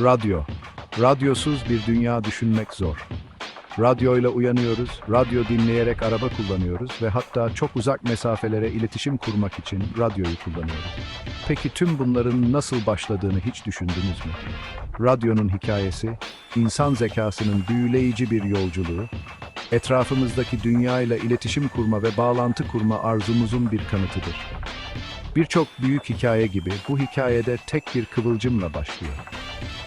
Radyo. Radyosuz bir dünya düşünmek zor. Radyoyla uyanıyoruz, radyo dinleyerek araba kullanıyoruz ve hatta çok uzak mesafelere iletişim kurmak için radyoyu kullanıyoruz. Peki tüm bunların nasıl başladığını hiç düşündünüz mü? Radyonun hikayesi, insan zekasının büyüleyici bir yolculuğu, etrafımızdaki dünyayla iletişim kurma ve bağlantı kurma arzumuzun bir kanıtıdır. Birçok büyük hikaye gibi bu hikayede tek bir kıvılcımla başlıyor.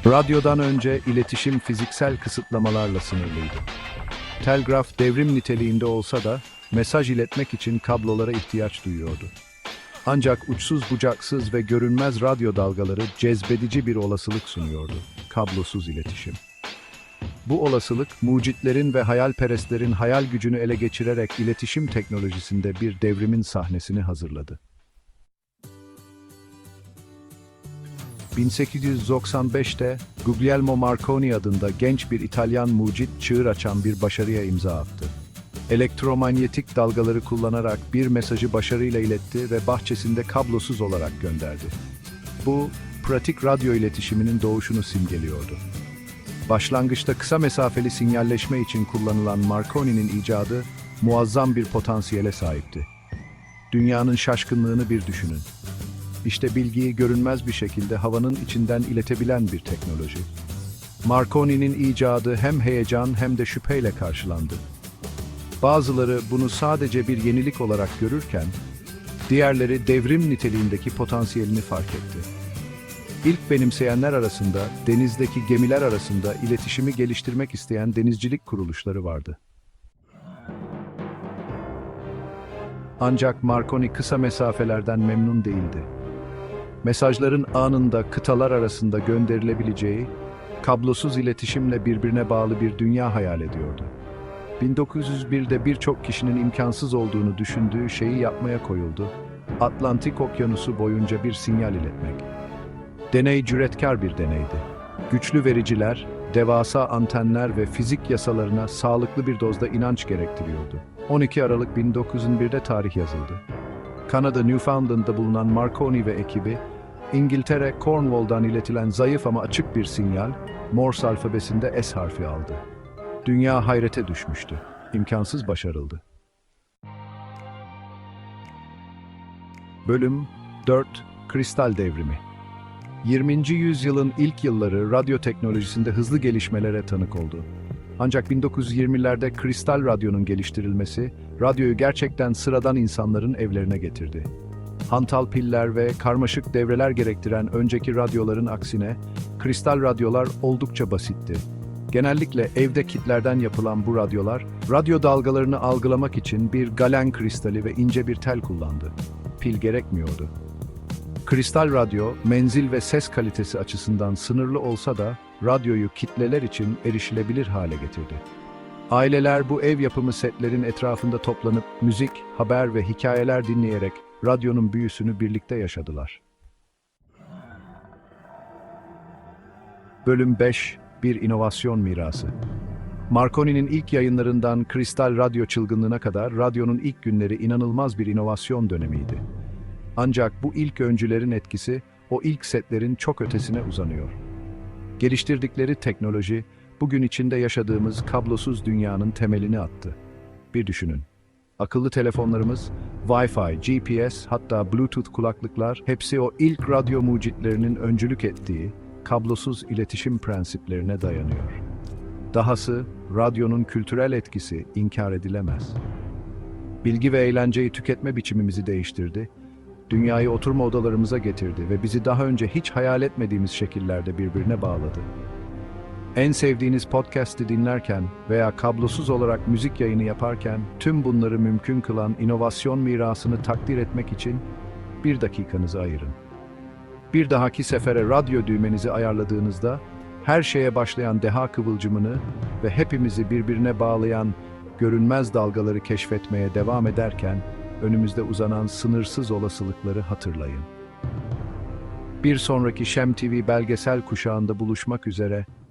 Radyodan önce iletişim fiziksel kısıtlamalarla sınırlıydı. Telgraf devrim niteliğinde olsa da mesaj iletmek için kablolara ihtiyaç duyuyordu. Ancak uçsuz bucaksız ve görünmez radyo dalgaları cezbedici bir olasılık sunuyordu. Kablosuz iletişim. Bu olasılık mucitlerin ve hayalperestlerin hayal gücünü ele geçirerek iletişim teknolojisinde bir devrimin sahnesini hazırladı. 1895'te Guglielmo Marconi adında genç bir İtalyan mucit çığır açan bir başarıya imza attı. Elektromanyetik dalgaları kullanarak bir mesajı başarıyla iletti ve bahçesinde kablosuz olarak gönderdi. Bu, pratik radyo iletişiminin doğuşunu simgeliyordu. Başlangıçta kısa mesafeli sinyalleşme için kullanılan Marconi'nin icadı muazzam bir potansiyele sahipti. Dünyanın şaşkınlığını bir düşünün. İşte bilgiyi görünmez bir şekilde havanın içinden iletebilen bir teknoloji. Marconi'nin icadı hem heyecan hem de şüpheyle karşılandı. Bazıları bunu sadece bir yenilik olarak görürken, diğerleri devrim niteliğindeki potansiyelini fark etti. İlk benimseyenler arasında denizdeki gemiler arasında iletişimi geliştirmek isteyen denizcilik kuruluşları vardı. Ancak Marconi kısa mesafelerden memnun değildi. Mesajların anında kıtalar arasında gönderilebileceği, kablosuz iletişimle birbirine bağlı bir dünya hayal ediyordu. 1901'de birçok kişinin imkansız olduğunu düşündüğü şeyi yapmaya koyuldu. Atlantik Okyanusu boyunca bir sinyal iletmek. Deney cüretkar bir deneydi. Güçlü vericiler, devasa antenler ve fizik yasalarına sağlıklı bir dozda inanç gerektiriyordu. 12 Aralık 1901'de tarih yazıldı. Kanada Newfoundland'da bulunan Marconi ve ekibi, İngiltere Cornwall'dan iletilen zayıf ama açık bir sinyal, Morse alfabesinde S harfi aldı. Dünya hayrete düşmüştü. İmkansız başarıldı. Bölüm 4 Kristal Devrimi 20. yüzyılın ilk yılları radyo teknolojisinde hızlı gelişmelere tanık oldu. Ancak 1920'lerde kristal radyonun geliştirilmesi, radyoyu gerçekten sıradan insanların evlerine getirdi. Hantal piller ve karmaşık devreler gerektiren önceki radyoların aksine, kristal radyolar oldukça basitti. Genellikle evde kitlerden yapılan bu radyolar, radyo dalgalarını algılamak için bir galen kristali ve ince bir tel kullandı. Pil gerekmiyordu. Kristal radyo, menzil ve ses kalitesi açısından sınırlı olsa da, radyoyu kitleler için erişilebilir hale getirdi. Aileler bu ev yapımı setlerin etrafında toplanıp müzik, haber ve hikayeler dinleyerek radyonun büyüsünü birlikte yaşadılar. Bölüm 5 Bir inovasyon mirası Marconi'nin ilk yayınlarından kristal radyo çılgınlığına kadar radyonun ilk günleri inanılmaz bir inovasyon dönemiydi. Ancak bu ilk öncülerin etkisi o ilk setlerin çok ötesine uzanıyor. Geliştirdikleri teknoloji bugün içinde yaşadığımız kablosuz dünyanın temelini attı. Bir düşünün. Akıllı telefonlarımız, Wi-Fi, GPS, hatta Bluetooth kulaklıklar hepsi o ilk radyo mucitlerinin öncülük ettiği kablosuz iletişim prensiplerine dayanıyor. Dahası radyonun kültürel etkisi inkar edilemez. Bilgi ve eğlenceyi tüketme biçimimizi değiştirdi, dünyayı oturma odalarımıza getirdi ve bizi daha önce hiç hayal etmediğimiz şekillerde birbirine bağladı. En sevdiğiniz podcast'i dinlerken veya kablosuz olarak müzik yayını yaparken tüm bunları mümkün kılan inovasyon mirasını takdir etmek için bir dakikanızı ayırın. Bir dahaki sefere radyo düğmenizi ayarladığınızda her şeye başlayan deha kıvılcımını ve hepimizi birbirine bağlayan görünmez dalgaları keşfetmeye devam ederken önümüzde uzanan sınırsız olasılıkları hatırlayın. Bir sonraki Şem TV belgesel kuşağında buluşmak üzere